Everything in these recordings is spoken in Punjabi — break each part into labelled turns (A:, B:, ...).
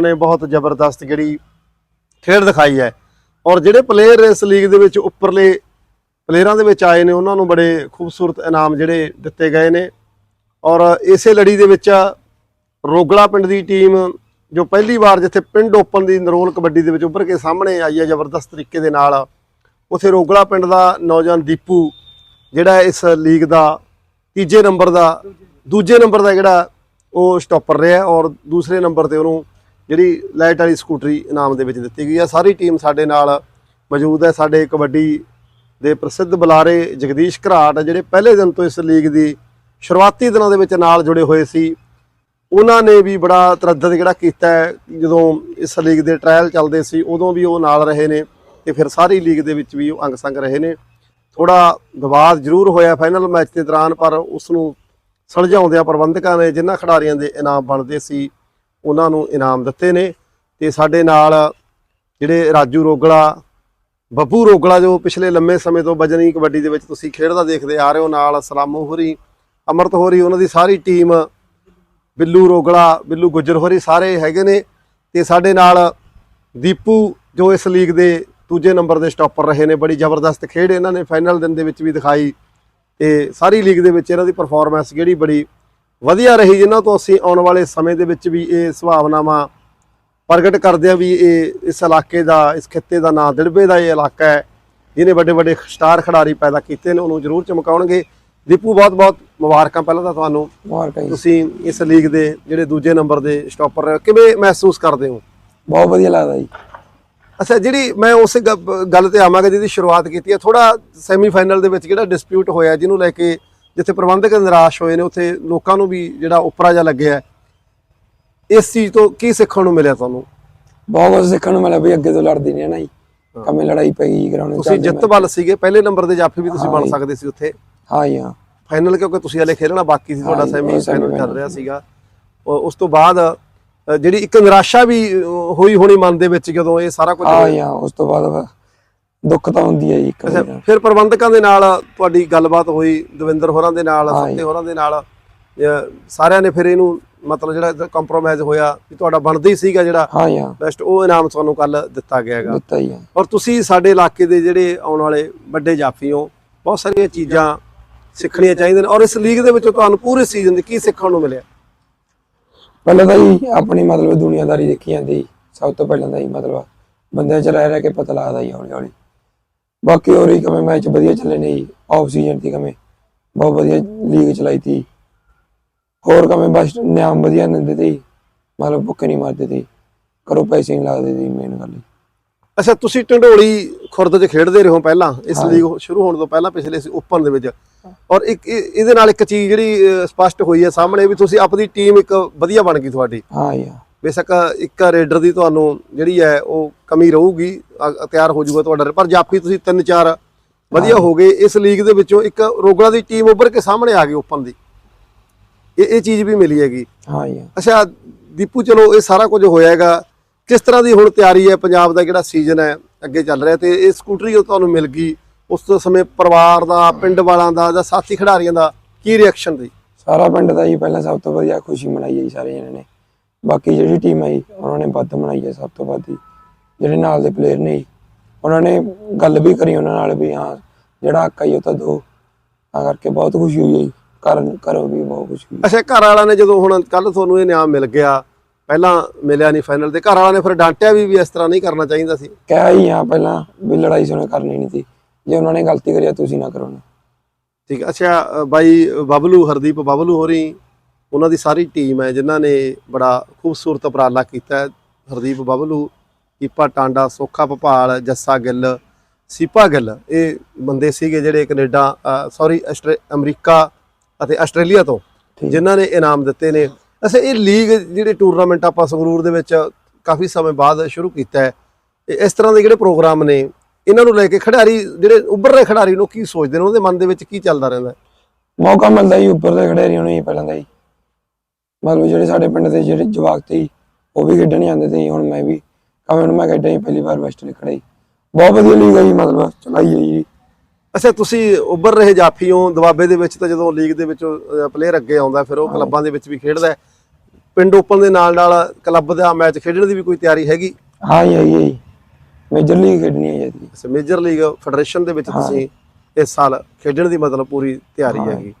A: ਨੇ ਬਹੁਤ ਜ਼ਬਰਦਸਤ ਜਿਹੜੀ ਖੇਡ ਦਿਖਾਈ ਹੈ। ਔਰ ਜਿਹੜੇ ਪਲੇਅਰ ਇਸ ਲੀਗ ਦੇ ਵਿੱਚ ਉੱਪਰਲੇ ਪਲੇਅਰਾਂ ਦੇ ਵਿੱਚ ਆਏ ਨੇ, ਉਹਨਾਂ ਨੂੰ ਬੜੇ ਖੂਬਸੂਰਤ ਇਨਾਮ ਜਿਹੜੇ ਦਿੱਤੇ ਗਏ ਨੇ। ਔਰ ਇਸੇ ਲੜੀ ਦੇ ਵਿੱਚ ਰੋਗਲਾ ਪਿੰਡ ਦੀ ਟੀਮ ਜੋ ਪਹਿਲੀ ਵਾਰ ਜਿੱਥੇ ਪਿੰਡ ਓਪਨ ਦੀ ਨਰੋਲ ਕਬੱਡੀ ਦੇ ਵਿੱਚ ਉੱਭਰ ਕੇ ਸਾਹਮਣੇ ਆਈ ਹੈ ਜ਼ਬਰਦਸਤ ਤਰੀਕੇ ਦੇ ਨਾਲ, ਉਥੇ ਰੋਗਲਾ ਪਿੰਡ ਦਾ ਨੌਜਵਾਨ ਦੀਪੂ ਜਿਹੜਾ ਇਸ ਲੀਗ ਦਾ ਤੀਜੇ ਨੰਬਰ ਦਾ, ਦੂਜੇ ਨੰਬਰ ਦਾ ਜਿਹੜਾ ਉਹ ਸਟਾਪਰ ਰਿਹਾ ਔਰ ਦੂਸਰੇ ਨੰਬਰ ਤੇ ਉਹਨੂੰ ਜਿਹੜੀ ਲਾਈਟ ਵਾਲੀ ਸਕੂਟਰੀ ਇਨਾਮ ਦੇ ਵਿੱਚ ਦਿੱਤੀ ਗਈ ਹੈ ਸਾਰੀ ਟੀਮ ਸਾਡੇ ਨਾਲ ਮੌਜੂਦ ਹੈ। ਸਾਡੇ ਕਬੱਡੀ ਦੇ ਪ੍ਰਸਿੱਧ ਬੁਲਾਰੇ ਜਗਦੀਸ਼ ਘਰਾਟ ਜਿਹੜੇ ਪਹਿਲੇ ਦਿਨ ਤੋਂ ਇਸ ਲੀਗ ਦੀ ਸ਼ੁਰੂਆਤੀ ਦਿਨਾਂ ਦੇ ਵਿੱਚ ਨਾਲ ਜੁੜੇ ਹੋਏ ਸੀ। ਉਹਨਾਂ ਨੇ ਵੀ ਬੜਾ ਤਰੱਦਦ ਜਿਹੜਾ ਕੀਤਾ ਜਦੋਂ ਇਸ ਲੀਗ ਦੇ ਟ੍ਰਾਇਲ ਚੱਲਦੇ ਸੀ, ਉਦੋਂ ਵੀ ਉਹ ਨਾਲ ਰਹੇ ਨੇ ਤੇ ਫਿਰ ਸਾਰੀ ਲੀਗ ਦੇ ਵਿੱਚ ਵੀ ਉਹ ਅੰਗ ਸੰਗ ਰਹੇ ਨੇ। ਥੋੜਾ ਵਿਵਾਦ ਜ਼ਰੂਰ ਹੋਇਆ ਫਾਈਨਲ ਮੈਚ ਦੇ ਦੌਰਾਨ, ਪਰ ਉਸ ਨੂੰ ਸੁਲਝਾਉਂਦਿਆਂ ਪ੍ਰਬੰਧਕਾਂ ਨੇ ਜਿਨ੍ਹਾਂ ਖਿਡਾਰੀਆਂ ਦੇ ਇਨਾਮ ਬਣਦੇ ਸੀ ਉਹਨਾਂ ਨੂੰ ਇਨਾਮ ਦਿੱਤੇ ਨੇ ਤੇ ਸਾਡੇ ਨਾਲ ਜਿਹੜੇ ਰਾਜੂ ਰੋਗਲਾ, ਬੱਬੂ ਰੋਗਲਾ ਜੋ ਪਿਛਲੇ ਲੰਮੇ ਸਮੇਂ ਤੋਂ ਬਜਨੀ ਕਬੱਡੀ ਦੇ ਵਿੱਚ ਤੁਸੀਂ ਖੇਡਦਾ ਦੇਖਦੇ ਆ ਰਹੇ ਹੋ, ਨਾਲ ਸਲਾਮੋ ਹੋਰੀ, ਅਮਰਤ ਹੋਰੀ, ਉਹਨਾਂ ਦੀ ਸਾਰੀ ਟੀਮ, ਬਿੱਲੂ ਰੋਗਲਾ, ਬਿੱਲੂ ਗੁੱਜਰ ਹੋਰੀ ਸਾਰੇ ਹੈਗੇ ਨੇ ਤੇ ਸਾਡੇ ਨਾਲ ਦੀਪੂ ਜੋ ਇਸ ਲੀਗ ਦੇ ਦੂਜੇ ਨੰਬਰ ਦੇ ਸਟਾਪਰ ਰਹੇ ਨੇ, ਬੜੀ ਜ਼ਬਰਦਸਤ ਖੇਡ ਇਹਨਾਂ ਨੇ ਫਾਈਨਲ ਦਿਨ ਦੇ ਵਿੱਚ ਵੀ ਦਿਖਾਈ ਤੇ ਸਾਰੀ ਲੀਗ ਦੇ ਵਿੱਚ ਇਹਨਾਂ ਦੀ ਪਰਫਾਰਮੈਂਸ ਜਿਹੜੀ ਬੜੀ ਵਧੀਆ ਰਹੀ ਜਿਨ੍ਹਾਂ ਤੋਂ ਅਸੀਂ ਆਉਣ ਵਾਲੇ ਸਮੇਂ ਦੇ ਵਿੱਚ ਵੀ ਇਹ ਸੁਭਾਵਨਾਵਾਂ ਪ੍ਰਗਟ ਕਰਦੇ ਆ ਵੀ ਇਹ ਇਸ ਇਲਾਕੇ ਦਾ ਇਸ ਖਿੱਤੇ ਦਾ ਨਾਂ ਦਿੜਬੇ ਦਾ ਇਹ ਇਲਾਕਾ ਹੈ ਜਿਹਨੇ ਵੱਡੇ ਵੱਡੇ ਸਟਾਰ ਖਿਡਾਰੀ ਪੈਦਾ ਕੀਤੇ ਨੇ ਉਹਨੂੰ ਜ਼ਰੂਰ ਚਮਕਾਉਣਗੇ। ਦੀਪੂ ਬਹੁਤ ਬਹੁਤ ਮੁਬਾਰਕਾਂ ਪਹਿਲਾਂ ਤਾਂ ਤੁਹਾਨੂੰ।
B: ਮੁਬਾਰਕਾਂ
A: ਤੁਸੀਂ ਇਸ ਲੀਗ ਦੇ ਜਿਹੜੇ ਦੂਜੇ ਨੰਬਰ ਦੇ ਸਟਾਪਰ ਕਿਵੇਂ ਮਹਿਸੂਸ ਕਰਦੇ ਹੋ?
B: ਬਹੁਤ ਵਧੀਆ ਲੱਗਦਾ ਜੀ।
A: ਅੱਛਾ ਜਿਹੜੀ ਮੈਂ ਉਸੇ ਗੱਲ ਤੇ ਆਵਾਂਗਾ ਜਿਹਦੀ ਸ਼ੁਰੂਆਤ ਕੀਤੀ ਹੈ ਥੋੜਾ ਸੈਮੀਫਾਈਨਲ ਦੇ ਵਿੱਚ ਜਿਹੜਾ ਡਿਸਪਿਊਟ ਹੋਇਆ ਜਿਹਨੂੰ ਲੈ ਕੇ ਜਿੱਥੇ ਪ੍ਰਬੰਧਕ ਨਿਰਾਸ਼ ਹੋਏ ਨੇ ਉੱਥੇ ਲੋਕਾਂ ਨੂੰ ਵੀ ਜਿਹੜਾ ਉਪਰਾ ਜਿਹਾ ਲੱਗਿਆ। ਇਸ ਚੀਜ਼ ਤੋਂ ਕੀ ਸਿੱਖਣ ਨੂੰ ਮਿਲਿਆ ਤੁਹਾਨੂੰ?
B: ਬਹੁਤ ਕੁਝ ਸਿੱਖਣ ਨੂੰ ਮਿਲਿਆ ਵੀ ਅੱਗੇ ਤੋਂ ਲੜਦੀ ਨਹੀਂ ਨਾ ਜੀ। ਕਮੇ ਲੜਾਈ ਪਈ ਗਰਾਊਂਡ
A: ਤੁਸੀਂ ਜਿੱਤ ਵੱਲ ਸੀਗੇ ਪਹਿਲੇ ਨੰਬਰ ਦੇ ਜਾਫੀ ਵੀ ਤੁਸੀਂ ਬਣ ਸਕਦੇ ਸੀ ਉੱਥੇ?
B: ਹਾਂ ਜੀ ਹਾਂ।
A: ਫਾਈਨਲ ਕਿਉਂਕਿ ਤੁਸੀਂ ਹਲੇ ਖੇਲਣਾ ਬਾਕੀ ਸੀ ਤੁਹਾਡਾ ਸੈਮੀ ਫਾਈਨਲ ਚੱਲ ਰਿਹਾ ਸੀਗਾ। ਉਸ ਤੋਂ ਬਾਅਦ ਜਿਹੜੀ ਇੱਕ ਨਿਰਾਸ਼ਾ ਵੀ ਹੋਈ ਹੋਣੀ ਮਨ ਦੇ ਵਿੱਚ ਜਦੋਂ ਇਹ ਸਾਰਾ ਕੁਝ
B: ਹਾਂ ਜੀ ਹਾਂ ਉਸ ਤੋਂ ਬਾਅਦ ਦੁੱਖ ਤਾਂ ਹੁੰਦੀ ਹੈ ਜੀ ਇੱਕ।
A: ਫਿਰ ਪ੍ਰਬੰਧਕਾਂ ਦੇ ਨਾਲ ਤੁਹਾਡੀ ਗੱਲਬਾਤ ਹੋਈ ਦਵਿੰਦਰ ਹੋਰਾਂ ਦੇ ਨਾਲ
B: ਹਾਂ
A: ਸੱਤੇ ਹੋਰਾਂ ਦੇ ਨਾਲ ਅਹ ਸਾਰਿਆਂ ਨੇ ਫਿਰ ਇਹਨੂੰ ਮਤਲਬ ਜਿਹੜਾ ਕੰਪਰੋਮਾਈਜ਼ ਹੋਇਆ ਵੀ ਤੁਹਾਡਾ ਬਣਦਾ ਹੀ ਸੀਗਾ ਜਿਹੜਾ
B: ਹਾਂ ਜੀ ਹਾਂ
A: ਬੈਸਟ ਉਹ ਇਨਾਮ ਤੁਹਾਨੂੰ ਕੱਲ ਦਿੱਤਾ ਗਿਆ ਹੈਗਾ
B: ਦਿੱਤਾ ਹਾਂ।
A: ਔਰ ਤੁਸੀਂ ਸਾਡੇ ਇਲਾਕੇ ਦੇ ਜਿਹੜੇ ਆਉਣ ਵਾਲੇ ਵੱਡੇ ਜਾਫੀ ਹੋ ਬਹੁਤ ਸਾਰੀਆਂ ਚੀਜ਼ਾਂ ਸਿੱਖਣੀਆਂ ਚਾਹੀਦੀਆਂ ਨੇ ਔਰ ਇਸ ਲੀਗ ਦੇ ਵਿੱਚੋਂ ਤੁਹਾਨੂੰ ਪੂਰੇ ਸੀਜ਼ਨ ਦੇ ਕੀ ਸਿੱਖਣ ਨੂੰ ਮਿਲਿਆ
B: ਪਹਿਲਾਂ ਤਾਂ ਜੀ ਆਪਣੀ ਮਤਲਬ ਦੁਨੀਆਦਾਰੀ ਦੇਖੀ ਜਾਂਦੀ। ਸਭ ਤੋਂ ਪਹਿਲਾਂ ਤਾਂ ਜੀ ਮਤਲਬ ਬੰਦਿਆਂ ਚ ਰਹਿ ਰਹਿ ਕੇ ਪਤਾ ਲੱਗਦਾ ਜੀ ਹੌਲੀ ਹੌਲੀ ਬਾਕੀ ਹੋਰ ਹੀ ਕਮੇ ਮੈਚ ਵਧੀਆ ਚੱਲੇ ਨੇ ਜੀ ਆਫ ਸੀਜ਼ਨ ਦੀ ਕਮੇ ਬਹੁਤ ਵਧੀਆ ਲੀਗ ਚਲਾਈ ਤੀ। ਹੋਰ ਕਮੇ ਬਸ ਨਿਆਮ ਵਧੀਆ ਦਿੰਦੇ ਤੇ। ਮਤਲਬ ਭੁੱਖੇ ਨਹੀਂ ਮਾਰਦੇ ਤੇ ਕਰੋ ਪੈਸੇ ਨਹੀਂ ਲੱਗਦੇ ਸੀ ਮੇਨ ਗੱਲ।
A: ਅੱਛਾ ਤੁਸੀਂ ਢੰਡੋਲੀ ਖੁਰਦ 'ਚ ਖੇਡਦੇ ਰਹੇ ਪਹਿਲਾਂ ਇਸ ਲੀਗ ਸ਼ੁਰੂ ਹੋਣ ਤੋਂ ਪਹਿਲਾਂ ਪਿਛਲੇ ਸੀ ਓਪਨ ਦੇ ਵਿੱਚ। ਔਰ ਇੱਕ ਇਹ- ਇਹਦੇ ਨਾਲ ਇੱਕ ਚੀਜ਼ ਜਿਹੜੀ ਸਪਸ਼ਟ ਹੋਈ ਹੈ ਸਾਹਮਣੇ ਵੀ ਤੁਸੀਂ ਆਪਣੀ ਟੀਮ ਇੱਕ ਵਧੀਆ ਬਣ ਗਈ ਤੁਹਾਡੀ।
B: ਹਾਂ ਜੀ ਹਾਂ।
A: ਬੇਸ਼ੱਕ ਇੱਕ ਰੇਡਰ ਦੀ ਤੁਹਾਨੂੰ ਜਿਹੜੀ ਹੈ ਉਹ ਕਮੀ ਰਹੂਗੀ ਅ- ਤਿਆਰ ਹੋ ਜਾਊਗਾ ਤੁਹਾਡਾ ਪਰ ਜਾਫੀ ਤੁਸੀਂ ਤਿੰਨ ਚਾਰ ਵਧੀਆ ਹੋ। ਗਏ ਇਸ ਲੀਗ ਦੇ ਵਿੱਚੋਂ ਇੱਕ ਰੋਗਲਾ ਦੀ ਟੀਮ ਉੱਭਰ ਕੇ ਸਾਹਮਣੇ ਆ ਗਈ ਓਪਨ ਦੀ। ਇਹ ਇਹ ਚੀਜ਼ ਵੀ ਮਿਲੀ ਹੈਗੀ।
B: ਹਾਂ ਜੀ। ਹਾਂ।
A: ਅੱਛਾ ਦੀਪੂ ਚਲੋ ਇਹ ਸਾਰਾ ਕੁਝ ਹੋਇਆ ਹੈਗਾ। ਕਿਸ ਤਰ੍ਹਾਂ ਦੀ ਹੁਣ ਤਿਆਰੀ ਹੈ ਪੰਜਾਬ ਦਾ ਜਿਹੜਾ ਸੀਜ਼ਨ ਹੈ ਅੱਗੇ ਚੱਲ ਰਿਹਾ ਤੇ ਇਹ ਸਕੂਟਰੀ ਉਹ ਤੁਹਾਨੂੰ ਮਿਲ ਗਈ ਉਸ ਤੋਂ ਸਮੇਂ ਪਰਿਵਾਰ ਦਾ ਪਿੰਡ ਵਾਲਾਂ ਦਾ ਜਾਂ ਸਾਥੀ ਖਿਡਾਰੀਆਂ ਦਾ ਕੀ ਰਿਐਕਸ਼ਨ ਸੀ?
B: ਸਾਰਾ ਪਿੰਡ ਦਾ ਜੀ ਪਹਿਲਾਂ ਸਭ ਤੋਂ ਵਧੀਆ ਖੁਸ਼ੀ ਮਨਾਈ ਹੈ ਜੀ ਸਾਰੇ ਜਣੇ ਨੇ। ਬਾਕੀ ਜਿਹੜੀ ਟੀਮ ਜੀ ਉਹਨਾਂ ਨੇ ਵੱਧ ਮਨਾਈ ਹੈ ਸਭ ਤੋਂ ਵੱਧ ਜਿਹੜੇ ਨਾਲ ਦੇ ਪਲੇਅਰ ਨੇ ਉਹਨਾਂ ਨੇ ਗੱਲ ਵੀ ਕਰੀ ਉਹਨਾਂ ਨਾਲ ਵੀ ਹਾਂ ਜਿਹੜਾ ਹੱਕ ਹੈ ਉਹ ਤਾਂ ਦੋ। ਤਾਂ ਕਰਕੇ ਬਹੁਤ ਖੁਸ਼ੀ ਹੋਈ ਹੈ ਕਰਨ ਕਰੋ ਵੀ ਬਹੁਤ ਖੁਸ਼ੀ ਹੋਈ।
A: ਅੱਛਾ ਘਰ ਵਾਲਿਆਂ ਨੇ ਜਦੋਂ ਹੁਣ ਕੱਲ ਤੁਹਾਨੂੰ ਇਹ ਇਨਾਮ ਮਿਲ ਗਿਆ ਪਹਿਲਾਂ ਮਿਲਿਆ ਨਹੀਂ ਫਾਈਨਲ ਤੇ ਘਰ ਵਾਲਿਆਂ ਨੇ ਫਿਰ ਡਾਂਟਿਆ ਵੀ ਵੀ ਇਸ ਤਰ੍ਹਾਂ ਨਹੀਂ ਕਰਨਾ ਚਾਹੀਦਾ ਸੀ?
B: ਕਹਿ ਹੀ ਆ ਪਹਿਲਾਂ ਵੀ ਲੜਾਈ ਸੁਣੇ ਕਰਨੀ ਨਹੀਂ ਸੀ। ਜੇ ਉਹਨਾਂ ਨੇ ਗਲਤੀ ਕਰੀ ਤੁਸੀਂ ਨਾ ਕਰੋ
A: ਠੀਕ ਅੱਛਾ ਬਾਈ ਬਬਲੂ ਹਰਦੀਪ ਬਬਲੂ ਹੋਰੀ ਉਹਨਾਂ ਦੀ ਸਾਰੀ ਟੀਮ ਹੈ ਜਿਨ੍ਹਾਂ ਨੇ ਬੜਾ ਖੂਬਸੂਰਤ ਉਪਰਾਲਾ ਕੀਤਾ ਹੈ ਹਰਦੀਪ ਬਬਲੂ ਕੀਪਾ ਟਾਂਡਾ ਸੋਖਾ ਭਪਾਲ ਜੱਸਾ ਗਿੱਲ ਸੀਪਾ ਗਿੱਲ ਇਹ ਬੰਦੇ ਸੀਗੇ ਜਿਹੜੇ ਕੈਨੇਡਾ ਸੌਰੀ ਅਮਰੀਕਾ ਅਤੇ ਆਸਟ੍ਰੇਲੀਆ ਤੋਂ। ਜਿਨ੍ਹਾਂ ਨੇ ਇਨਾਮ ਦਿੱਤੇ ਨੇ ਅੱਛਾ ਇਹ ਲੀਗ ਜਿਹੜੇ ਟੂਰਨਾਮੈਂਟ ਆਪਾਂ ਸੰਗਰੂਰ ਦੇ ਵਿੱਚ ਕਾਫੀ ਸਮੇਂ ਬਾਅਦ ਸ਼ੁਰੂ ਕੀਤਾ ਹੈ ਇਹ ਇਸ ਤਰ੍ਹਾਂ ਦੇ ਜਿਹੜੇ ਪ੍ਰੋਗਰਾਮ ਨੇ ਇਹਨਾਂ ਨੂੰ ਲੈ ਕੇ ਖਿਡਾਰੀ ਜਿਹੜੇ ਉੱਭਰ ਰਹੇ ਖਿਡਾਰੀ ਨੂੰ ਕੀ ਸੋਚਦੇ ਨੇ ਉਹਦੇ ਮਨ ਦੇ ਵਿੱਚ ਕੀ ਚੱਲਦਾ ਰਹਿੰਦਾ ਹੈ?
B: ਮੌਕਾ ਮਿਲਦਾ ਜੀ ਉੱਪਰ ਦੇ ਖਿਡਾਰੀਆਂ ਨੂੰ ਹੀ ਪਹਿਲਾਂ ਦਾ ਜੀ ਮਤਲਬ ਜਿਹੜੇ ਸਾਡੇ ਪਿੰਡ ਦੇ ਜਿਹੜੇ ਜਵਾਕ ਤੇ ਉਹ ਵੀ ਖੇਡਣ ਜਾਂਦੇ ਤੇ ਹੁਣ ਮੈਂ ਵੀ ਨੂੰ ਮੈਂ ਖੇਡਾਂ ਜੀ ਪਹਿਲੀ ਵਾਰ ਵੈਸਟ ਜੀ ਬਹੁਤ ਵਧੀਆ ਲੀਗ ਹੈ ਜੀ ਮਤਲਬ ਚਲਾਈ ਹੈ ਜੀ।
A: ਅੱਛਾ ਤੁਸੀਂ ਉੱਭਰ ਰਹੇ ਜਾਫੀ ਹੋ ਦਵਾਬੇ ਦੇ ਵਿੱਚ ਤਾਂ ਜਦੋਂ ਲੀਗ ਦੇ ਵਿੱਚ ਪਲੇਅਰ ਅੱਗੇ ਆਉਂਦਾ ਫਿਰ ਉਹ ਕਲੱਬਾਂ ਦੇ ਵਿੱਚ ਵੀ ਖੇਡਦਾ ਹੈ। ਪਿੰਡ ਓਪਨ ਦੇ ਨਾਲ ਨਾਲ ਕਲੱਬ ਦਾ ਮੈਚ ਖੇਡਣ ਦੀ ਵੀ ਕੋਈ ਤਿਆਰੀ ਹੈਗੀ?
B: ਹਾਂ ਜੀ ਹੈ ਮੇਜਰ ਲੀਗ ਖੇਡਣੀ ਹੈ ਜੀ
A: ਮੇਜਰ ਲੀਗ ਫੈਡਰੇਸ਼ਨ ਦੇ ਵਿੱਚ ਤੁਸੀਂ ਇਸ ਸਾਲ ਖੇਡਣ ਦੀ ਮਤਲਬ ਪੂਰੀ ਤਿਆਰੀ ਹੈਗੀ।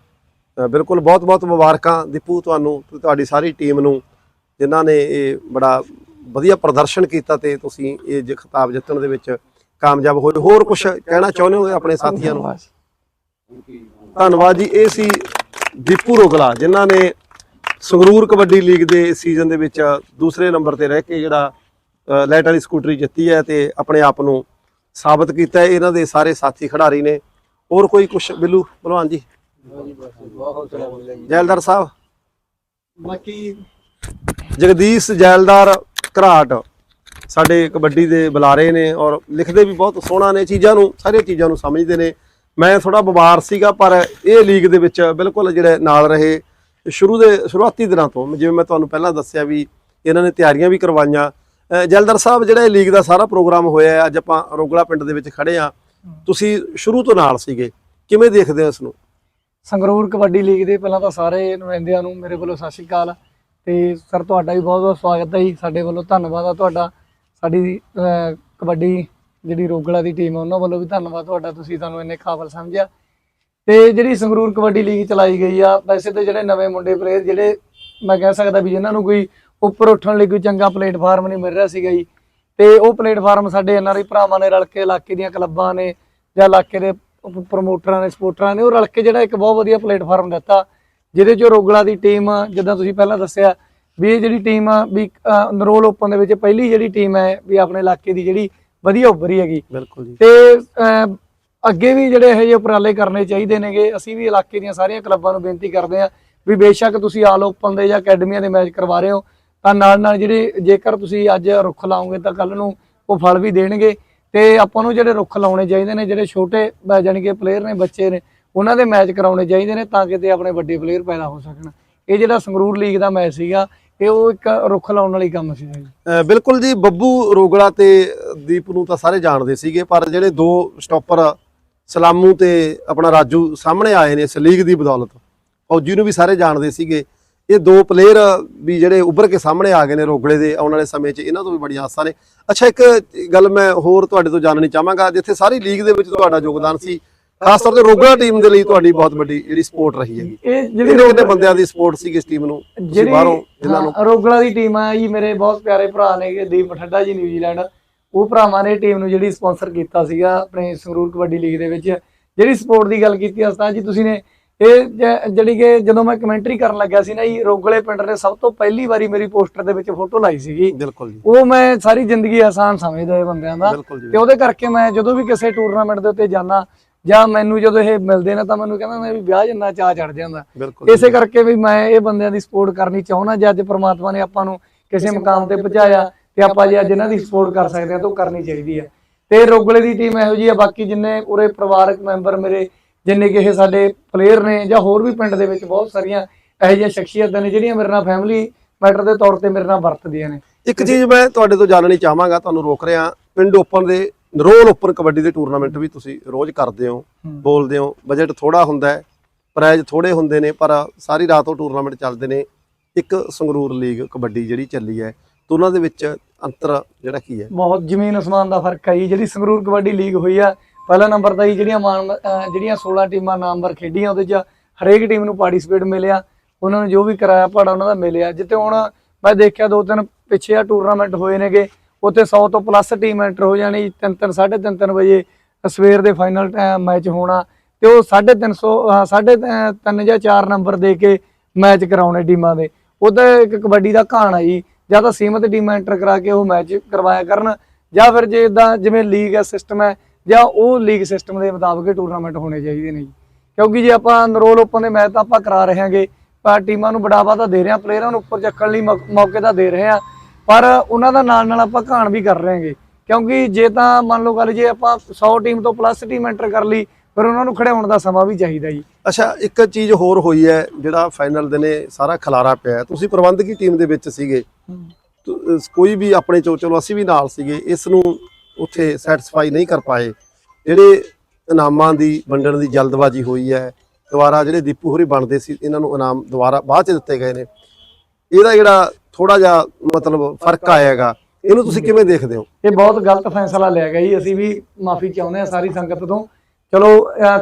A: ਬਿਲਕੁਲ ਬਹੁਤ ਬਹੁਤ ਮੁਬਾਰਕਾਂ ਦੀਪੂ ਤੁਹਾਨੂੰ ਤੇ ਤੁਹਾਡੀ ਸਾਰੀ ਟੀਮ ਨੂੰ ਜਿਨ੍ਹਾਂ ਨੇ ਇਹ ਬੜਾ ਵਧੀਆ ਪ੍ਰਦਰਸ਼ਨ ਕੀਤਾ ਤੇ ਤੁਸੀਂ ਇਹ ਜ- ਖਿਤਾਬ ਜਿੱਤਣ ਦੇ ਵਿੱਚ ਕਾਮਯਾਬ ਹੋਏ। ਹੋਰ ਕੁਝ ਕਹਿਣਾ ਚਾਹੁੰਦੇ ਹੋ ਆਪਣੇ ਸਾਥੀਆਂ ਨੂੰ?
B: ਧੰਨਵਾਦ।
A: ਜੀ। ਇਹ ਸੀ ਦੀਪੂ ਰੋਗਲਾ ਜਿਨ੍ਹਾਂ ਨੇ ਸੰਗਰੂਰ ਕਬੱਡੀ ਲੀਗ ਦੇ ਸੀਜ਼ਨ ਦੇ ਵਿੱਚ ਦੂਸਰੇ ਨੰਬਰ ਤੇ ਰਹਿ ਕੇ ਜਿਹੜਾ ਲਾਈਟ ਵਾਲੀ ਸਕੂਟਰੀ ਜਿੱਤੀ ਹੈ ਤੇ ਆਪਣੇ ਆਪ ਨੂੰ ਸਾਬਤ ਕੀਤਾ ਹੈ। ਇਹਨਾਂ ਦੇ ਸਾਰੇ ਸਾਥੀ ਖਿਡਾਰੀ ਨੇ। ਹੋਰ ਕੋਈ ਕੁਛ? ਬਿੱਲੂ ਭਲਵਾਨ ਜੀ। ਜੈਲਦਾਰ ਸਾਹਿਬ।
C: ਬਾਕੀ
A: ਜਗਦੀਸ਼ ਜੈਲਦਾਰ ਘਰਾਟ ਸਾਡੇ ਕਬੱਡੀ ਦੇ ਬੁਲਾਰੇ ਨੇ ਔਰ ਲਿਖਦੇ ਵੀ ਬਹੁਤ ਸੋਹਣਾ ਨੇ ਚੀਜ਼ਾਂ ਨੂੰ ਸਾਰੀਆਂ ਚੀਜ਼ਾਂ ਨੂੰ ਸਮਝਦੇ ਨੇ। ਮੈਂ ਥੋੜਾ ਬਿਮਾਰ ਸੀਗਾ ਪਰ ਇਹ ਲੀਗ ਦੇ ਵਿੱਚ ਬਿਲਕੁਲ ਜਿਹੜੇ ਨਾਲ ਰਹੇ ਸ਼ੁਰੂ ਦੇ ਸ਼ੁਰੂਆਤੀ ਦਿਨਾਂ ਤੋਂ ਜਿਵੇਂ ਮੈਂ ਤੁਹਾਨੂੰ ਪਹਿਲਾਂ ਦੱਸਿਆ ਵੀ ਇਹਨਾਂ ਨੇ ਤਿਆਰੀਆਂ ਵੀ ਕਰਵਾਈਆਂ। ਜੈਲਦਾਰ ਸਾਹਿਬ ਜਿਹੜਾ ਇਹ ਲੀਗ ਦਾ ਸਾਰਾ ਪ੍ਰੋਗਰਾਮ ਹੋਇਆ ਹੈ ਅੱਜ ਆਪਾਂ ਰੋਗਲਾ ਪਿੰਡ ਦੇ ਵਿੱਚ ਖੜੇ ਆ ਤੁਸੀਂ ਸ਼ੁਰੂ ਤੋਂ ਨਾਲ ਸੀਗੇ ਕਿਵੇਂ ਦੇਖਦੇ ਹੋ ਇਸ ਨੂੰ?
C: ਸੰਗਰੂਰ ਕਬੱਡੀ ਲੀਗ ਦੇ ਪਹਿਲਾਂ ਤਾਂ ਸਾਰੇ ਨੁਮਾਇੰਦਿਆਂ ਨੂੰ ਮੇਰੇ ਵੱਲੋਂ ਸਤਿ ਸ਼੍ਰੀ ਅਕਾਲ। ਤੇ ਸਰ, ਤੁਹਾਡਾ ਵੀ ਬਹੁਤ ਬਹੁਤ ਸਵਾਗਤ ਹੈ ਜੀ। ਸਾਡੇ ਵੱਲੋਂ ਧੰਨਵਾਦ ਆ ਤੁਹਾਡਾ। ਸਾਡੀ ਕਬੱਡੀ ਜਿਹੜੀ ਰੋਗਲਾ ਦੀ ਟੀਮ ਹੈ ਉਹਨਾਂ ਵੱਲੋਂ ਵੀ ਧੰਨਵਾਦ ਤੁਹਾਡਾ। ਤੁਸੀਂ ਸਾਨੂੰ ਇੰਨੇ ਕਾਬਲ ਸਮਝਿਆ। ਤੇ ਜਿਹੜੀ ਸੰਗਰੂਰ ਕਬੱਡੀ ਲੀਗ ਚਲਾਈ ਗਈ ਆ, ਵੈਸੇ ਤਾਂ ਜਿਹੜੇ ਨਵੇਂ ਮੁੰਡੇ ਪਲੇਅਰ, ਜਿਹੜੇ ਮੈਂ ਕਹਿ ਸਕਦਾ ਵੀ ਜਿਨ੍ਹਾਂ ਨੂੰ ਕੋਈ ਉੱਪਰ ਉੱਠਣ ਲਈ ਕੋਈ ਚੰਗਾ ਪਲੇਟਫਾਰਮ ਨਹੀਂ ਮਿਲ ਰਿਹਾ ਸੀਗਾ ਜੀ, ਤੇ ਉਹ ਪਲੇਟਫਾਰਮ ਸਾਡੇ ਐਨਆਰਆਈ ਭਰਾਵਾਂ ਨੇ ਰਲ ਕੇ ਇਲਾਕੇ ਦੀਆਂ ਕਲੱਬਾਂ ਨੇ ਜਾਂ ਇਲਾਕੇ ਦੇ ਪ੍ਰਮੋਟਰਾਂ ਨੇ ਸਪੋਰਟਰਾਂ ਨੇ ਉਹ ਰਲ ਕੇ ਜਿਹੜਾ ਇੱਕ ਬਹੁਤ ਵਧੀਆ ਪਲੇਟਫਾਰਮ ਦਿੱਤਾ ਜਿਹਦੇ ਚੋਂ ਰੋਗਲਾ ਦੀ ਟੀਮ ਜਿੱਦਾਂ ਤੁਸੀਂ ਪਹਿਲਾਂ ਦੱਸਿਆ ਵੀ ਇਹ ਜਿਹੜੀ ਟੀਮ ਆ ਵੀ ਨਰੋਲ ਓਪਨ ਦੇ ਵਿੱਚ ਪਹਿਲੀ ਜਿਹੜੀ ਟੀਮ ਹੈ ਵੀ ਆਪਣੇ ਇਲਾਕੇ ਦੀ ਜਿਹੜੀ ਵਧੀਆ ਉੱਭਰੀ ਹੈਗੀ।
A: ਬਿਲਕੁਲ ਜੀ।
C: ਤੇ ਅੱਗੇ ਵੀ ਜਿਹੜੇ ਇਹੋ ਜਿਹੇ ਉਪਰਾਲੇ ਕਰਨੇ ਚਾਹੀਦੇ ਨੇਗੇ ਅਸੀਂ ਵੀ ਇਲਾਕੇ ਦੀਆਂ ਸਾਰੀਆਂ ਕਲੱਬਾਂ ਨੂੰ ਬੇਨਤੀ ਕਰਦੇ ਹਾਂ ਵੀ ਬੇਸ਼ੱਕ ਤੁਸੀਂ ਆਲ ਓਪਨ ਦੇ ਜਾਂ ਅਕੈਡਮੀਆਂ ਦੇ ਮੈਚ ਕਰਵਾ ਰਹੇ ਹੋ ਤਾਂ ਨਾਲ ਨਾਲ ਜਿਹੜੇ ਜੇਕਰ ਤੁਸੀਂ ਅੱਜ ਰੁੱਖ ਲਾਓਗੇ ਤਾਂ ਕੱਲ ਨੂੰ ਉਹ ਫਲ ਵੀ ਦੇਣਗੇ। ਤੇ ਆਪਾਂ ਨੂੰ ਜਿਹੜੇ ਰੁੱਖ ਲਾਉਣੇ ਚਾਹੀਦੇ ਨੇ, ਜਿਹੜੇ ਛੋਟੇ ਬ- ਜਾਣੀ ਕਿ ਪਲੇਅਰ ਨੇ, ਬੱਚੇ ਨੇ, ਉਹਨਾਂ ਦੇ ਮੈਚ ਕਰਾਉਣੇ ਚਾਹੀਦੇ ਨੇ ਤਾਂ ਕਿ ਤੇ ਆਪਣੇ ਵੱਡੇ ਪਲੇਅਰ ਪੈਦਾ ਹੋ ਸਕਣ। ਇਹ ਜਿਹੜਾ ਸੰਗਰੂਰ ਲੀਗ ਦਾ ਮੈਚ ਸੀਗਾ, ਇਹ ਉਹ ਇੱਕ ਰੁੱਖ ਲਾਉਣ ਵਾਲੀ ਕੰਮ ਸੀਗਾ
A: ਬਿਲਕੁਲ ਜੀ, ਬੱਬੂ ਰੋਗਲਾ ਤੇ ਦੀਪ ਨੂੰ ਤਾਂ ਸਾਰੇ ਜਾਣਦੇ ਸੀਗੇ, ਪਰ ਜਿਹੜੇ ਦੋ ਸਟਾਪਰ ਸਲਾਮੂ ਤੇ ਆਪਣਾ ਰਾਜੂ ਸਾਹਮਣੇ ਆਏ ਨੇ ਇਸ ਲੀਗ ਦੀ ਬਦੌਲਤ, ਫੌਜੀ ਨੂੰ ਵੀ ਸਾਰੇ ਜਾਣਦੇ ਸੀਗੇ। ਇਹ ਦੋ ਪਲੇਅਰ ਵੀ ਜਿਹੜੇ ਉੱਭਰ ਕੇ ਸਾਹਮਣੇ ਆ ਗਏ ਨੇ ਰੋਗਲੇ ਦੇ ਆਉਣ ਵਾਲੇ ਸਮੇਂ 'ਚ ਇਹਨਾਂ ਤੋਂ ਵੀ ਬੜੀਆਂ ਆਸਾਂ ਨੇ। ਅੱਛਾ ਇੱਕ ਗੱਲ ਮੈਂ ਹੋਰ ਤੁਹਾਡੇ ਤੋਂ ਜਾਣਨੀ ਚਾਹਾਂਗਾ ਜਿੱਥੇ ਸਾਰੀ ਲੀਗ ਦੇ ਵਿੱਚ ਤੁਹਾਡਾ ਯੋਗਦਾਨ ਸੀ ਖਾਸ ਤੌਰ ਤੇ ਰੋਗਲਾ ਟੀਮ ਦੇ ਲਈ ਤੁਹਾਡੀ ਬਹੁਤ ਵੱਡੀ ਜਿਹੜੀ ਸਪੋਰਟ ਰਹੀ ਹੈਗੀ।
C: ਇਹ ਜਿਹੜੀ
A: ਕਿਹੜੇ ਬੰਦਿਆਂ ਦੀ ਸਪੋਰਟ ਸੀ ਇਸ ਟੀਮ ਨੂੰ?
C: ਜਿਹੜੀ
A: ਬਾਹਰੋਂ ਜਿਨ੍ਹਾਂ ਨੂੰ
C: ਰੋਗਲਾ ਦੀ ਟੀਮ ਆ ਜੀ ਮੇਰੇ ਬਹੁਤ ਪਿਆਰੇ ਭਰਾ ਨੇ ਦੀਪ ਠੱਡਾ ਜੀ ਨਿਊਜ਼ੀਲੈਂਡ ਉਹ ਭਰਾਵਾਂ ਨੇ ਟੀਮ ਨੂੰ ਜਿਹੜੀ ਸਪਾਂਸਰ ਕੀਤਾ ਸੀਗਾ ਆਪਣੇ ਸੰਗਰੂਰ ਕਬੱਡੀ ਲੀਗ ਦੇ ਵਿੱਚ। ਜਿਹੜੀ ਸਪੋਰਟ ਦੀ ਗੱਲ ਕੀਤੀ ਅਸਤਾਂ ਜੀ ਤੁਸੀਂ ਨੇ ਇਹ ਜਿਹੜੀ ਕਿ ਜਦੋਂ ਮੈਂ ਕਮੈਂਟਰੀ ਕਰਨ ਲੱਗਿਆ ਸੀ ਨਾ ਜੀ ਰੋਗਲੇ ਪਿੰਡ ਨੇ ਸਭ ਤੋਂ ਪਹਿਲੀ ਵਾਰੀ ਮੇਰੀ ਪੋਸਟਰ ਦੇ ਵਿੱਚ ਫੋਟੋ ਲਾਈ ਸੀਗੀ।
A: ਬਿਲਕੁਲ ਜੀ।
C: ਉਹ ਮੈਂ ਸਾਰੀ ਜ਼ਿੰਦਗੀ ਆਸਾਨ ਸਮਝਦਾ ਇਹ ਬੰਦਿਆਂ ਦਾ। ਤੇ ਉਹਦੇ ਕਰਕੇ ਮੈਂ ਜਦੋਂ ਵੀ ਕਿਸੇ ਟੂਰਨਾਮੈਂਟ ਦੇ ਉੱਤੇ ਜਾਣਾ ਜਾਂ ਮੈਨੂੰ ਜਦੋਂ ਇਹ ਮਿਲਦੇ ਨੇ ਤਾਂ ਮੈਨੂੰ ਕਹਿੰਦਾ ਮੈਂ ਵੀ ਵਿਆਹ ਜੰਨਾ ਚਾਹ ਚੜ ਜਾਂਦਾ। ਇਸੇ ਕਰਕੇ ਵੀ ਮੈਂ ਇਹ ਬੰਦਿਆਂ ਦੀ ਸਪੋਰਟ ਕਰਨੀ ਚਾਹੁੰਦਾ ਜੇ ਅੱਜ ਪ੍ਰਮਾਤਮਾ ਨੇ ਆਪਾਂ ਨੂੰ ਕਿਸੇ ਮੁਕਾਮ ਤੇ ਪਹੁੰਚਾਇਆ ਤੇ ਆਪਾਂ ਜੇ ਅੱਜ ਇਹਨਾਂ ਦੀ ਸਪੋਰਟ ਕਰ ਸਕਦੇ ਹਾਂ ਤਾਂ ਉਹ ਕਰਨੀ ਚਾਹੀਦੀ ਹੈ। ਤੇ ਰੋਗਲੇ ਦੀ ਟੀਮ ਇਹੋ ਜੀ ਆ ਬਾਕੀ ਜਿੰਨੇ ਪੂਰੇ ਪਰਿਵਾਰਕ ਮੈਂਬਰ ਮੇਰੇ ਜਿੰਨੇ ਕਿ ਇਹ ਸਾਡੇ ਪਲੇਅਰ ਨੇ ਜਾਂ ਹੋਰ ਵੀ ਪਿੰਡ ਦੇ ਵਿੱਚ ਬਹੁਤ ਸਾਰੀਆਂ ਇਹੋ ਜਿਹੀਆਂ ਸ਼ਖਸੀਅਤਾਂ ਨੇ ਜਿਹੜੀਆਂ ਮੇਰੇ ਨਾਲ ਫੈਮਿਲੀ ਮੈਟਰ ਦੇ ਤੌਰ ਤੇ ਮੇਰੇ ਨਾਲ ਵਰਤਦੀਆਂ ਨੇ।
A: ਇੱਕ ਚੀਜ਼ ਮੈਂ ਤੁਹਾਡੇ ਤੋਂ ਜਾਣਨੀ ਚਾਹਾਂਗਾ ਤੁਹਾਨੂੰ ਰੋਕ ਰਿਹਾ ਪਿੰਡ ਓਪਨ ਦੇ ਨਰੋਲ ਓਪਨ ਕਬੱਡੀ ਦੇ ਟੂਰਨਾਮੈਂਟ ਵੀ ਤੁਸੀਂ ਰੋਜ਼ ਕਰਦੇ ਹੋ। ਬੋਲਦੇ ਹੋ ਬਜਟ ਥੋੜਾ ਹੁੰਦਾ ਹੈ ਪ੍ਰਾਈਜ਼ ਥੋੜੇ ਹੁੰਦੇ ਨੇ ਪਰ ਸਾਰੀ ਰਾਤ ਉਹ ਟੂਰਨਾਮੈਂਟ ਚੱਲਦੇ ਨੇ। ਇੱਕ ਸੰਗਰੂਰ ਲੀਗ ਕਬੱਡੀ ਜਿਹੜੀ ਚੱਲੀ ਹੈ ਦੋਨਾਂ ਦੇ ਵਿੱਚ ਅੰਤਰ ਜਿਹੜਾ ਕੀ ਹੈ?
C: ਬਹੁਤ ਜ਼ਮੀਨ ਅਸਮਾਨ ਦਾ ਫ਼ਰਕ ਹੈ ਜਿਹੜੀ ਸੰਗਰੂਰ ਕਬੱਡੀ ਲੀਗ ਹੋਈ ਆ ਪਹਿਲਾ ਨੰਬਰ ਤਾਂ ਜੀ ਜਿਹੜੀਆਂ ਮਾਨ, ਅਹ ਜਿਹੜੀਆਂ 16 ਟੀਮਾਂ ਨਾਮਵਰ ਖੇਡੀਆਂ, ਉਹਦੇ 'ਚ ਹਰੇਕ ਟੀਮ ਨੂੰ ਪਾਰਟਿਸਿਪੇਟ ਮਿਲਿਆ, ਉਹਨਾਂ ਨੂੰ ਜੋ ਵੀ ਕਿਰਾਇਆ ਭਾੜਾ ਉਹਨਾਂ ਦਾ ਮਿਲਿਆ। ਜਿੱਤੇ ਹੁਣ ਮੈਂ ਦੇਖਿਆ ਦੋ ਤਿੰਨ ਪਿੱਛੇ ਆ ਟੂਰਨਾਮੈਂਟ ਹੋਏ ਨੇਗੇ, ਉੱਥੇ 100 ਤੋਂ ਪਲੱਸ ਟੀਮ ਐਂਟਰ ਹੋ ਜਾਣੀ ਤਿੰਨ ਤਿੰਨ, ਸਾਢੇ ਤਿੰਨ ਤਿੰਨ ਵਜੇ ਸਵੇਰ ਦੇ ਫਾਈਨਲ ਮੈਚ ਹੋਣਾ, ਤੇ ਉਹ 350 ਸਾਢੇ ਤਿੰਨ ਜਾਂ 4 ਨੰਬਰ ਦੇ ਕੇ ਮੈਚ ਕਰਾਉਣੇ ਟੀਮਾਂ ਦੇ। ਉਹਦਾ ਇੱਕ ਕਬੱਡੀ ਦਾ ਕਹਾਣ ਆ ਜੀ, ਜਾਂ ਤਾਂ ਸੀਮਤ ਟੀਮ ਐਂਟਰ ਕਰਾ ਕੇ ਉਹ ਮੈਚ ਕਰਵਾਇਆ ਕਰਨ, ਜਾਂ ਫਿਰ ਜੇ ਇਦਾਂ ਜਿਵੇਂ ਲੀਗ ਹੈ ਸਿਸਟਮ ਹੈ ਜਾਂ ਉਹ ਲੀਗ ਸਿਸਟਮ ਦੇ ਮੁਤਾਬਕ ਟੂਰਨਾਮੈਂਟ ਹੋਣੇ ਚਾਹੀਦੇ ਨੇ ਜੀ। ਕਿਉਂਕਿ ਜੇ ਆਪਾਂ ਨਰੋਲ ਓਪਨ ਦੇ ਮੈਚ ਤਾਂ ਆਪਾਂ ਕਰਾ ਰਹੇ ਹਾਂਗੇ ਪਰ ਟੀਮਾਂ ਨੂੰ ਬੜਾਵਾ ਤਾਂ ਦੇ ਰਹੇ ਹਾਂ ਪਲੇਅਰਾਂ ਨੂੰ ਉੱਪਰ ਚੱਕਣ ਲਈ ਮੌਕੇ ਤਾਂ ਦੇ ਰਹੇ ਹਾਂ ਪਰ ਉਹਨਾਂ ਦਾ ਨਾਲ ਨਾਲ ਆਪਾਂ ਘਾਣ ਵੀ ਕਰ ਰਹੇ ਹਾਂਗੇ। ਕਿਉਂਕਿ ਜੇ ਤਾਂ ਮੰਨ ਲਓ ਗੱਲ ਜੇ ਆਪਾਂ 100 ਟੀਮ ਤੋਂ ਪਲੱਸ ਟੀਮ ਐਂਟਰ ਕਰ ਲਈ ਫਿਰ ਉਹਨਾਂ ਨੂੰ ਖੜਾਉਣ ਦਾ ਸਮਾਂ ਵੀ ਚਾਹੀਦਾ ਜੀ।
A: ਅੱਛਾ ਇੱਕ ਚੀਜ਼ ਹੋਰ ਹੋਈ ਹੈ ਜਿਹੜਾ ਫਾਈਨਲ ਦਿਨੇ ਸਾਰਾ ਖਲਾਰਾ ਪਿਆ। ਤੁਸੀਂ ਪ੍ਰਬੰਧਕੀ ਟੀਮ ਦੇ ਵਿੱਚ ਸੀਗੇ। ਕੋਈ ਵੀ ਆਪਣੇ ਚੋ ਚਲੋ ਅਸੀਂ ਵੀ ਨਾਲ ਸੀਗੇ ਇਸ ਨੂੰ ਉੱਥੇ ਸੈਟੀਸਫਾਈ ਨਹੀਂ ਕਰ ਪਾਏ। ਜਿਹੜੇ ਇਨਾਮਾਂ ਦੀ, ਵੰਡਣ ਦੀ ਜਲਦਬਾਜ਼ੀ ਹੋਈ ਹੈ, ਦੁਬਾਰਾ ਜਿਹੜੇ ਦੀਪੂ ਹੋਰੀ ਬਣਦੇ ਸੀ, ਇਹਨਾਂ ਨੂੰ ਇਨਾਮ ਦੁਬਾਰਾ ਬਾਅਦ ਚ ਦਿੱਤੇ ਗਏ ਨੇ। ਇਹਦਾ ਜਿਹੜਾ ਥੋੜਾ ਜਿਹਾ ਮਤਲਬ ਫ਼ਰਕ ਆਏਗਾ, ਇਹਨੂੰ ਤੁਸੀਂ ਕਿਵੇਂ ਦੇਖਦੇ ਹੋ?
C: ਇਹ ਬਹੁਤ ਗਲਤ ਫੈਸਲਾ ਲਿਆ ਗਿਆ ਜੀ। ਅਸੀਂ ਵੀ ਮਾਫੀ ਚਾਹੁੰਦੇ ਹਾਂ ਸਾਰੀ ਸੰਗਤ ਤੋਂ। ਚਲੋ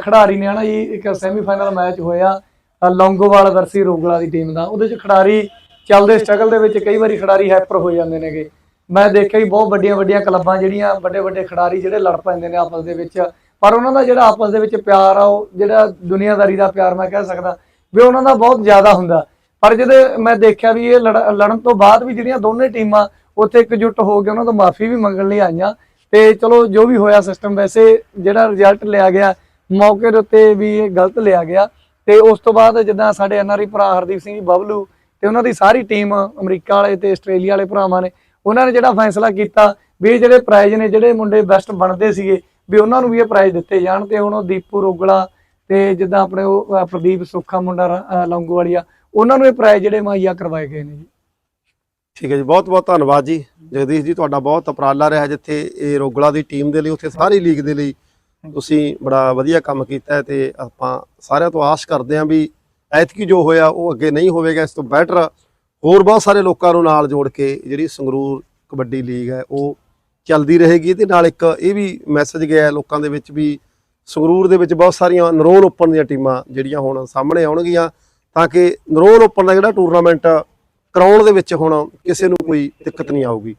C: ਖਿਡਾਰੀ ਨੇ ਨਾ ਜੀ, ਇੱਕ ਸੈਮੀਫਾਈਨਲ ਮੈਚ ਹੋਇਆ, ਅਹ ਲੌਂਗੋਵਾਲ ਵਰਸੀ ਰੋਗਲਾ ਦੀ ਟੀਮ ਦਾ। ਉਹਦੇ ਚ ਖਿਡਾਰੀ ਚੱਲਦੇ ਸਟਰਗਲ ਦੇ ਵਿੱਚ ਕਈ ਵਾਰੀ ਖਿਡਾਰੀ ਹੈਪਰ ਹੋ ਜਾਂਦੇ ਨੇਗੇ। ਮੈਂ ਦੇਖਿਆ ਹੀ ਬਹੁਤ ਵੱਡੀਆਂ ਵੱਡੀਆਂ ਕਲੱਬਾਂ ਜਿਹੜੀਆਂ ਵੱਡੇ ਵੱਡੇ ਖਿਡਾਰੀ ਜਿਹੜੇ ਲੜ ਪੈਂਦੇ ਨੇ ਆਪਸ ਦੇ ਵਿੱਚ। ਪਰ ਉਹਨਾਂ ਦਾ ਜਿਹੜਾ ਆਪਸ ਦੇ ਵਿੱਚ ਪਿਆਰ ਆ, ਉਹ ਜਿਹੜਾ ਦੁਨੀਆਦਾਰੀ ਦਾ ਪਿਆਰ ਮੈਂ ਕਹਿ ਸਕਦਾ, ਵੀ ਉਹਨਾਂ ਦਾ ਬਹੁਤ ਜ਼ਿਆਦਾ ਹੁੰਦਾ। ਪਰ ਜਦੋਂ ਮੈਂ ਦੇਖਿਆ ਵੀ ਇਹ ਲੜ- ਲੜਨ ਤੋਂ ਬਾਅਦ ਵੀ ਜਿਹੜੀਆਂ ਦੋਨੇ ਟੀਮਾਂ ਉੱਥੇ ਇਕਜੁੱਟ ਹੋ ਕੇ ਉਹਨਾਂ ਤੋਂ ਮਾਫੀ ਵੀ ਮੰਗਣ ਲਈ ਆਈਆਂ। ਤੇ ਚਲੋ ਜੋ ਵੀ ਹੋਇਆ ਸਿਸਟਮ ਵੈਸੇ ਜਿਹੜਾ ਰਿਜ਼ਲਟ ਲਿਆ ਗਿਆ, ਮੌਕੇ ਦੇ ਉੱਤੇ ਵੀ ਇਹ ਗਲਤ ਲਿਆ ਗਿਆ। ਤੇ ਉਸ ਤੋਂ ਬਾਅਦ ਜਿੱਦਾਂ ਸਾਡੇ ਐਨਆਰਆਈ ਭਰਾ ਹਰਦੀਪ ਸਿੰਘ ਜੀ ਬਬਲੂ ਤੇ ਉਹਨਾਂ ਦੀ ਸਾਰੀ ਟੀਮ ਅਮਰੀਕਾ ਵਾਲੇ ਤੇ ਆਸਟ੍ਰੇਲੀਆ ਵਾਲੇ ਭਰਾਵਾਂ ਨੇ ਉਹਨਾਂ ਨੇ ਜਿਹੜਾ ਫੈਸਲਾ ਕੀਤਾ ਵੀ ਇਹ ਜਿਹੜੇ ਪ੍ਰਾਈਜ਼ ਨੇ, ਜਿਹੜੇ ਮੁੰਡੇ ਬੈਸਟ ਬਣਦੇ ਸੀਗੇ, ਵੀ ਉਹਨਾਂ ਨੂੰ ਵੀ ਇਹ ਪ੍ਰਾਈਜ਼ ਦਿੱਤੇ ਜਾਣ ਤੇ ਹੁਣ ਉਹ ਦੀਪੂ ਰੋਗਲਾ ਤੇ ਜਿੱਦਾਂ ਆਪਣੇ ਉਹ ਪ੍ਰਦੀਪ ਸੁੱਖਾ ਮੁੰਡਾ ਰ- ਅਹ ਉਹਨਾਂ ਨੂੰ ਇਹ ਪ੍ਰਾਈਜ਼ ਜਿਹੜੇ ਮੁਹੱਈਆ ਕਰਵਾਏ ਗਏ ਨੇ ਜੀ।
A: ਠੀਕ ਹੈ ਜੀ, ਬਹੁਤ ਬਹੁਤ ਧੰਨਵਾਦ ਜੀ। ਜਗਦੀਸ਼ ਜੀ, ਤੁਹਾਡਾ ਬਹੁਤ ਉਪਰਾਲਾ ਰਿਹਾ ਜਿੱਥੇ ਇਹ ਰੋਗਲਾ ਦੀ ਟੀਮ ਦੇ ਲਈ, ਉੱਥੇ ਸਾਰੀ ਲੀਗ ਦੇ ਲਈ ਤੁਸੀਂ ਬੜਾ ਵਧੀਆ ਕੰਮ ਕੀਤਾ ਤੇ ਆਪਾਂ ਸਾਰਿਆਂ ਤੋਂ ਆਸ ਕਰਦੇ ਹਾਂ ਵੀ ਐਤਕੀ ਜੋ ਹੋਇਆ ਉਹ ਅੱਗੇ ਨਹੀਂ ਹੋਵੇਗਾ, ਇਸ ਤੋਂ ਬੈਟਰ ਹੋਰ ਬਹੁਤ ਸਾਰੇ ਲੋਕਾਂ ਨੂੰ ਨਾਲ ਜੋੜ ਕੇ ਜਿਹੜੀ ਸੰਗਰੂਰ ਕਬੱਡੀ ਲੀਗ ਹੈ, ਉਹ ਚੱਲਦੀ ਰਹੇਗੀ ਤੇ ਨਾਲ ਇੱਕ ਇਹ ਵੀ ਮੈਸੇਜ ਗਿਆ ਲੋਕਾਂ ਦੇ ਵਿੱਚ ਵੀ ਸੰਗਰੂਰ ਦੇ ਵਿੱਚ ਬਹੁਤ ਸਾਰੀਆਂ ਨਰੋਲ ਓਪਨ ਦੀਆਂ ਟੀਮਾਂ ਜਿਹੜੀਆਂ ਹੁਣ ਸਾਹਮਣੇ ਆਉਣਗੀਆਂ ਤਾਂ ਕਿ ਨਰੋਲ ਓਪਨ ਦਾ ਜਿਹੜਾ ਟੂਰਨਾਮੈਂਟ ਕਰਾਉਣ ਦੇ ਵਿੱਚ ਹੁਣ ਕਿਸੇ ਨੂੰ ਕੋਈ ਦਿੱਕਤ ਨਹੀਂ ਆਊਗੀ।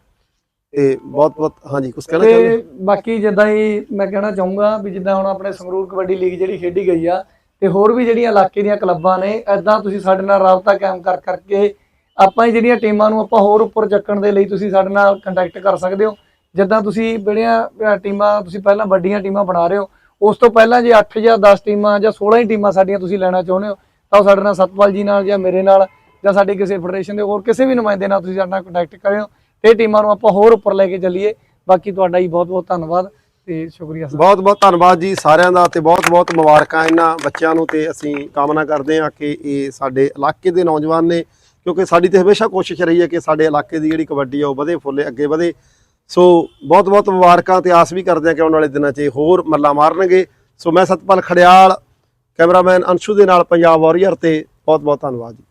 A: ਤੇ ਬਹੁਤ ਬਹੁਤ ਹਾਂਜੀ ਕੁਝ ਕਹਿਣਾ ਚਾਹੁੰਦੇ
C: ਬਾਕੀ ਜਿੱਦਾਂ ਹੀ ਮੈਂ ਕਹਿਣਾ ਚਾਹੂੰਗਾ ਵੀ ਜਿੱਦਾਂ ਹੁਣ ਆਪਣੇ ਸੰਗਰੂਰ ਕਬੱਡੀ ਲੀਗ ਜਿਹੜੀ ਖੇਡੀ ਗਈ ਆ, ਤੇ ਹੋਰ ਵੀ ਜਿਹੜੀਆਂ ਇਲਾਕੇ ਦੀਆਂ ਕਲੱਬਾਂ ਨੇ ਐਦਾਂ ਤੁਸੀਂ ਸਾਡੇ ਨਾਲ ਰਾਬਤਾ ਕਾਇਮ ਕਰ ਕਰਕੇ ਆਪਾਂ ਹੀ ਜਿਹੜੀਆਂ ਟੀਮਾਂ ਨੂੰ ਆਪਾਂ ਹੋਰ ਉੱਪਰ ਚੱਕਣ ਦੇ ਲਈ ਤੁਸੀਂ ਸਾਡੇ ਨਾਲ ਕੰਟੈਕਟ ਕਰ ਸਕਦੇ ਹੋ। ਜਿੱਦਾਂ ਤੁਸੀਂ ਜਿਹੜੀਆਂ ਟੀਮਾਂ, ਤੁਸੀਂ ਪਹਿਲਾਂ ਵੱਡੀਆਂ ਟੀਮਾਂ ਬਣਾ ਰਹੇ ਹੋ, ਉਸ ਤੋਂ ਪਹਿਲਾਂ ਜੇ 8 ਜਾਂ 10 ਟੀਮਾਂ ਜਾਂ 16 ਹੀ ਟੀਮਾਂ ਸਾਡੀਆਂ ਤੁਸੀਂ ਲੈਣਾ ਚਾਹੁੰਦੇ ਹੋ, ਤਾਂ ਉਹ ਸਾਡੇ ਨਾਲ ਸਤਪਾਲ ਜੀ ਨਾਲ ਜਾਂ ਮੇਰੇ ਨਾਲ ਜਾਂ ਸਾਡੇ ਕਿਸੇ ਫੈਡਰੇਸ਼ਨ ਦੇ ਹੋਰ ਕਿਸੇ ਵੀ ਨੁਮਾਇੰਦੇ ਨਾਲ ਤੁਸੀਂ ਸਾਡੇ ਨਾਲ ਕੰਟੈਕਟ ਕਰਿਓ ਤੇ ਇਹ ਟੀਮਾਂ ਨੂੰ ਆਪਾਂ ਹੋਰ ਉੱਪਰ ਲੈ ਕੇ ਚੱਲੀਏ। ਬਾਕੀ ਤੁਹਾਡਾ ਹੀ ਬਹੁਤ ਬਹੁਤ ਧੰਨਵਾਦ ਤੇ ਸ਼ੁਕਰੀਆ ਸਰ।
A: ਬਹੁਤ ਬਹੁਤ ਧੰਨਵਾਦ ਜੀ ਸਾਰਿਆਂ ਦਾ ਤੇ ਬਹੁਤ ਬਹੁਤ ਮੁਬਾਰਕਾਂ ਇਹਨਾਂ ਬੱਚਿਆਂ ਨੂੰ ਤੇ ਅਸੀਂ ਕਾਮਨਾ ਕਰਦੇ ਹਾਂ ਕਿ ਇਹ ਸਾਡੇ ਇਲਾਕੇ ਦੇ ਨੌਜਵਾਨ ਨੇ ਕਿਉਂਕਿ ਸਾਡੀ ਤੇ ਹਮੇਸ਼ਾ ਕੋਸ਼ਿਸ਼ ਰਹੀ ਹੈ ਕਿ ਸਾਡੇ ਇਲਾਕੇ ਦੀ ਜਿਹੜੀ ਕਬੱਡੀ ਆ ਉਹ ਵਧੇ, ਫੁੱਲੇ, ਅੱਗੇ ਵਧੇ। ਸੋ ਬਹੁਤ ਬਹੁਤ ਮੁਬਾਰਕਾਂ, ਤੇ ਆਸ ਵੀ ਕਰਦੇ ਹਾਂ ਕਿ ਆਉਣ ਵਾਲੇ ਦਿਨਾਂ 'ਚ ਇਹ ਹੋਰ ਮੱਲਾ ਮਾਰਨਗੇ। ਸੋ ਮੈਂ ਸਤਪਾਲ ਖੜਿਆਲ, ਕੈਮਰਾਮੈਨ ਅੰਸ਼ੂ ਦੇ ਨਾਲ ਪੰਜਾਬ ਵਾਰੀਅਰ ਤੇ ਬਹੁਤ ਬਹੁਤ ਧੰਨਵਾਦ ਜੀ।